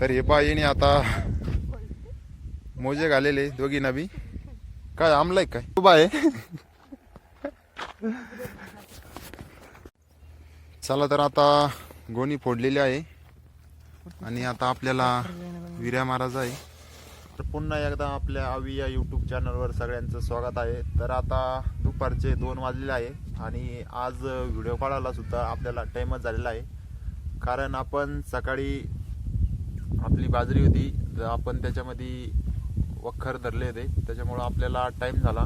तर हे पाहिजे आता मोजे घालेले दोघी नबी काय आमलाय काय? तू बाय चला तर आता गोणी फोडलेली आहे. आणि आता आपल्याला विर्या महाराज आहे. तर पुन्हा एकदा आपल्या आवी या यूट्यूब चॅनलवर सगळ्यांचं स्वागत आहे. तर आता दुपारचे दोन वाजलेले आहे. आणि आज व्हिडिओ काढायला सुद्धा आपल्याला टाईमच झालेला आहे. कारण आपण सकाळी आपली बाजरी होती तर आपण त्याच्यामध्ये वखर धरले होते. त्याच्यामुळं आपल्याला टाईम झाला.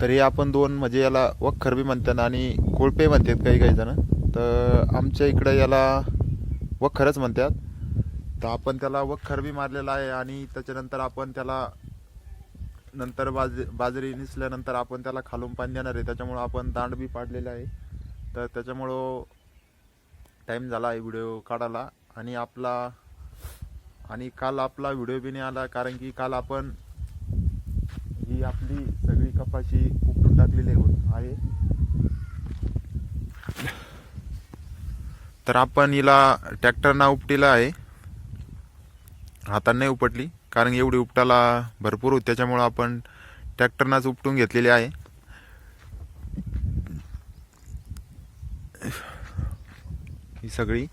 तरी आपण दोन म्हणजे याला वखर बी म्हणतात आणि कोळपे म्हणतात काही काही जण. तर आमच्या इकडं याला वखरच म्हणतात. तर आपण त्याला वखर बी मारलेला आहे आणि त्याच्यानंतर आपण त्याला नंतर बाज बाजरी निसल्यानंतर आपण त्याला खालून पाणी देणार आहे. त्याच्यामुळं आपण दांड बी पाडलेला आहे. तर त्याच्यामुळं टाईम झाला आहे व्हिडिओ काढायला. आणि आपला आणि काल आपला व्हिडिओ बी नाही आला कारण की काल आपण ही आपली सगळी कपाशी उपटून टाकलेली आहे. तर आपण हिला ट्रॅक्टरना उपटीला आहे. हाताने उपटली कारण एवढी उपटाला भरपूर होती. त्याच्यामुळं आपण ट्रॅक्टरनाच उपटून घेतलेली आहे. ही सगळी.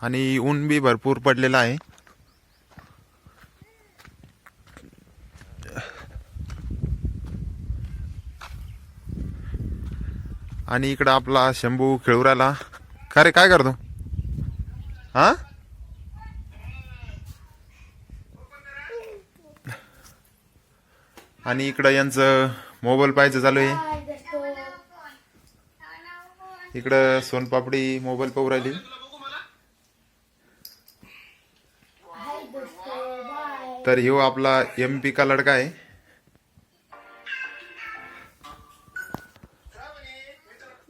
आणि ऊन बी भरपूर पडलेलं आहे. आणि इकडं आपला शंभू खेळूराला. का रे काय करतो? हा? आणि इकडं यांचं मोबाईल पाहायचं चालू आहे. इकडं सोनपापडी मोबाईल पाहू राहिली. तर ह्यो आपला एम पी का लडका आहे.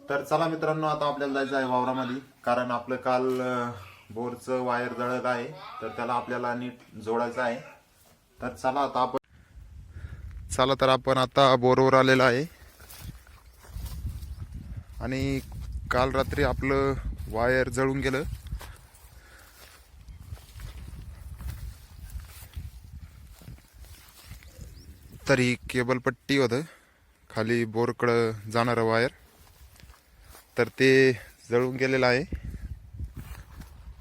तर चला मित्रांनो आता आपल्याला जायचं आहे वावरामध्ये. कारण आपलं काल बोरचं वायर जळत आहे. तर त्याला आपल्याला नीट जोडायचं आहे. तर चला आता आपण चला तर आपण आता बोरवर आलेलो आहे. आणि काल रात्री आपलं वायर जळून गेलं. तर ही केबल पट्टी होतं. खाली बोरकडं जाणारं वायर. तर ते जळून गेलेलं आहे.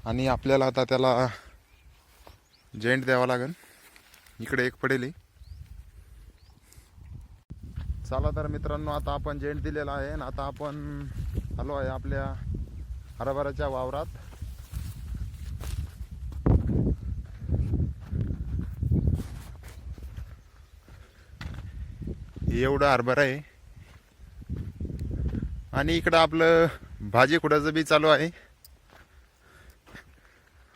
आणि आपल्याला आता त्याला जेंट द्यावा लागेल. इकडे एक पडेल आहे चला तर मित्रांनो आता आपण जेंट दिलेला आहे आणि आता आपण आलो आहे आपल्या हरभऱ्याच्या वावरात. एवढं हरभरा आहे. आणि इकडं आपलं भाजी खुडाचं बी चालू आहे.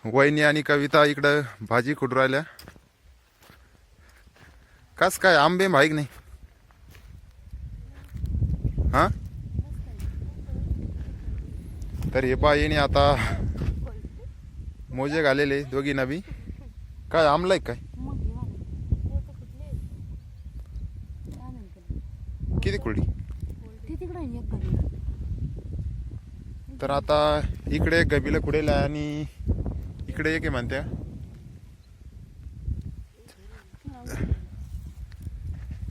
वहिनी आणि कविता इकडं भाजी खुडू राहिल्या. कस काय आंबे माहीत नाही. हां? तर हे पाय येणे आता मोजे घालेले दोघी नवी. काय आमलाय काय? किती कुरडी? तर आता इकडे गबीला कुडेल आहे आणि इकडे एक आहे म्हणत्या.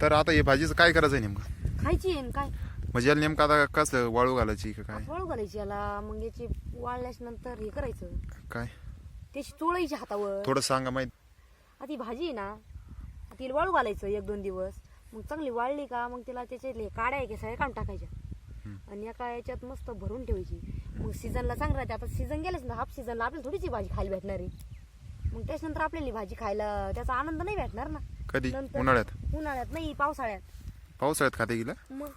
तर आता हे भाजीचं काय करायचं आहे नेमकं? खायची काय? म्हणजे याला नेमकं आता कसं वाळू घालायची का काय? वळू घालायची याला मग याची वाळल्याच नंतर हे करायचं. काय? त्याची चोळायची हातावर. थोडं सांगा माहीत. आता ती भाजी आहे ना तिला वाळू घालायचं एक दोन दिवस. मग चांगली वाळली का मग तिला त्याच्यातले काड्या की सगळ्या काढून टाकायच्या. आणि एका याच्यात मस्त भरून ठेवायची. मग सीझनला चांगलं राहते. आता सीझन गेलेच ना हाफ सीझनला आपल्याला थोडीची भाजी खायला भेटणार आहे. मग त्याच्यानंतर आपल्याला ही भाजी खायला त्याचा आनंद नाही भेटणार ना. कधी? नंतर- उन्हाळ्यात? उन्हाळ्यात नाही पावसाळ्यात. पावसाळ्यात खाते गेला मग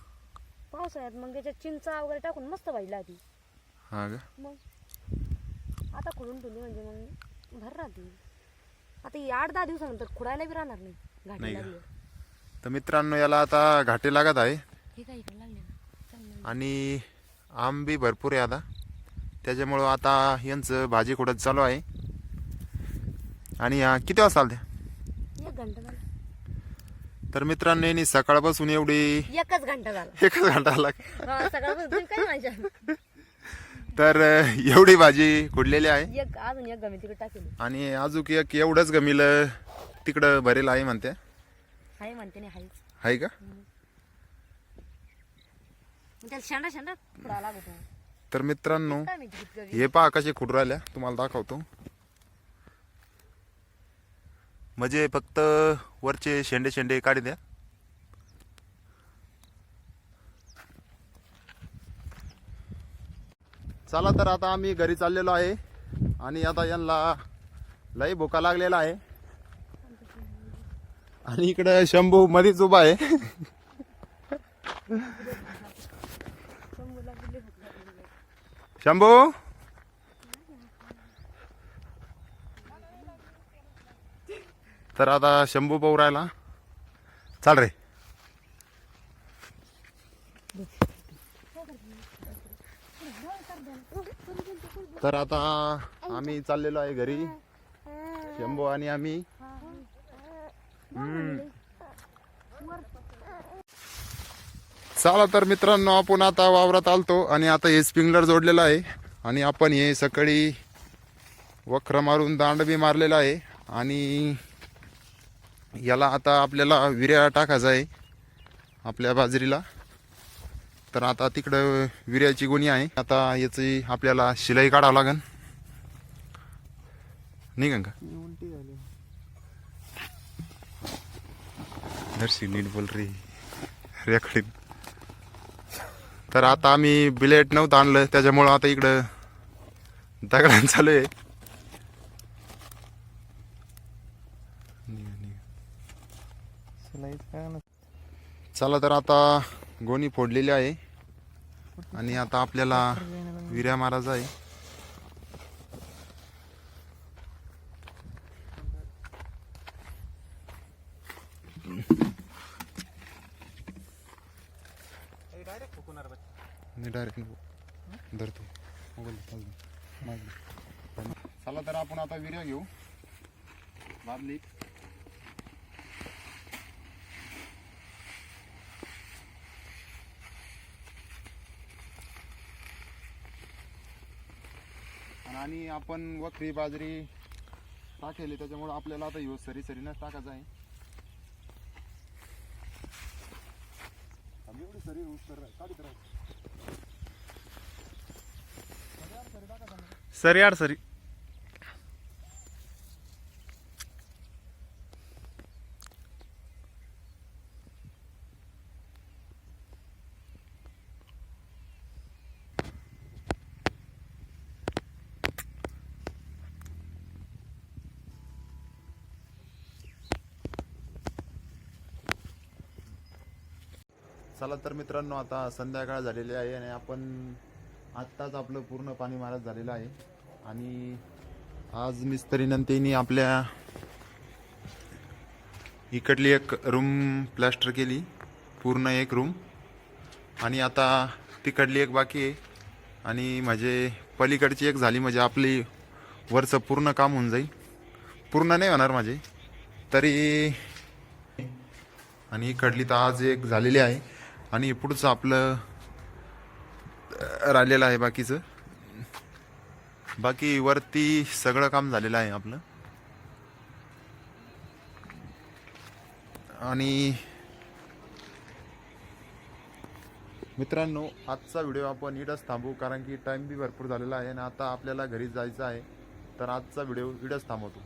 पावसाळ्यात मग त्याच्यात चिंचा वगैरे टाकून मस्त हा का? मग आता खुडून ठेवली म्हणजे मग भर राहते. आता ही आठ दहा दिवसानंतर खुडायला बी राहणार नाही नाही घाटी का? लागली तर मित्रांनो याला आता घाटे लागत आहे. हे काय इकडे लागले ना? चांगलं आणि आंब बी भरपूर आहे आता. त्याच्यामुळं आता यांचं भाजी कुठं चालू आहे. आणि हा, किती वाजता आलते? एक घंटा तर मित्रांनो यांनी सकाळपासून एवढी एकच घंटा झाला. एकच घंटा आला हा, सकाळपासून तुम्ही काय म्हणायच्या तर एवढी भाजी खुडलेली आहे? एक अजून एक गमी तिकडे टाकेल. आणि अजून एक एवढंच गमिल तिकडं भरेल आहे म्हणते. हाय म्हणते नाही आहे का? मग त्याला शेंडा शेंडा फुडा लागतो तर मित्रांनो काय माहिती किती गवी हे पहा कसे खुड राहिल्या तुम्हाला दाखवतो. म्हणजे फक्त वरचे शेंडे शेंडे काढी द्या. चला तर आता आम्ही घरी चाललेलो आहे आणि आता यांना लई भुका लागलेला आहे. आणि इकडे शंभू मध्येच उभा आहे. शंभू? तर आता शंभू पाऊ राहिला. चाल रे. तर आता आम्ही चाललेलो आहे घरी. शंभू आणि आम्ही. चला तर मित्रांनो आपण आता वावरात आलतो आणि आता हे स्प्रिंगलर जोडलेलं आहे. आणि आपण हे सकाळी वक्र मारून दांड बी मारलेला आहे. आणि याला आता आपल्याला विर्या टाकायचा आहे. आपल्या बाजरीला. तर आता तिकडं विर्याची गुणी आहे. आता याची आपल्याला शिलाई काढावं लागन. निघन का? दर्शी नीट बोल रे. रेखडीत तर आता आम्ही बिलेट नव्हतं आणलं. त्याच्यामुळं आता इकडं दगडान चालू आहे. चला तर आता गोणी फोडलेली आहे. आणि आता आपल्याला विर्या मारायचा आहे. मी डायरेक्ट धरतो. मोबाईल चला तर आपण आता विर्या घेऊ. बादली आणि आपण वखरी बाजरी टाकेली त्याच्यामुळे आपल्याला आता ह्यो सरी सरीनच टाकायचं आहे. एवढी सरी ऊस तर काढीत राहू. सरी यार सरी. चला तर मित्रांनो आता संध्याकाळ झालेली आहे आणि आपण आत्ताच आपलं पूर्ण पाणी मारत झालेलं आहे. आणि आज मिस्त्रीनंतरनी आपल्या इकडली एक रूम प्लॅस्टर केली पूर्ण एक रूम आणि आता तिकडली एक बाकी आहे. आणि म्हणजे पलीकडची एक झाली म्हणजे आपली वरचं पूर्ण काम होऊन जाईल. पूर्ण नाही होणार माझे. तरी आणि इकडली तर आज एक झालेली आहे. आणि पुढचं आपलं राहिलेलं आहे बाकीचं. बाकी वरती सगळं काम झालेलं आहे आपलं. आणि मित्रांनो आजचा व्हिडिओ आपण इडच थांबू कारण की टाईम बी भरपूर झालेला आहे आणि आता आपल्याला घरी जायचं आहे. तर आजचा व्हिडिओ इडच थांबवतो.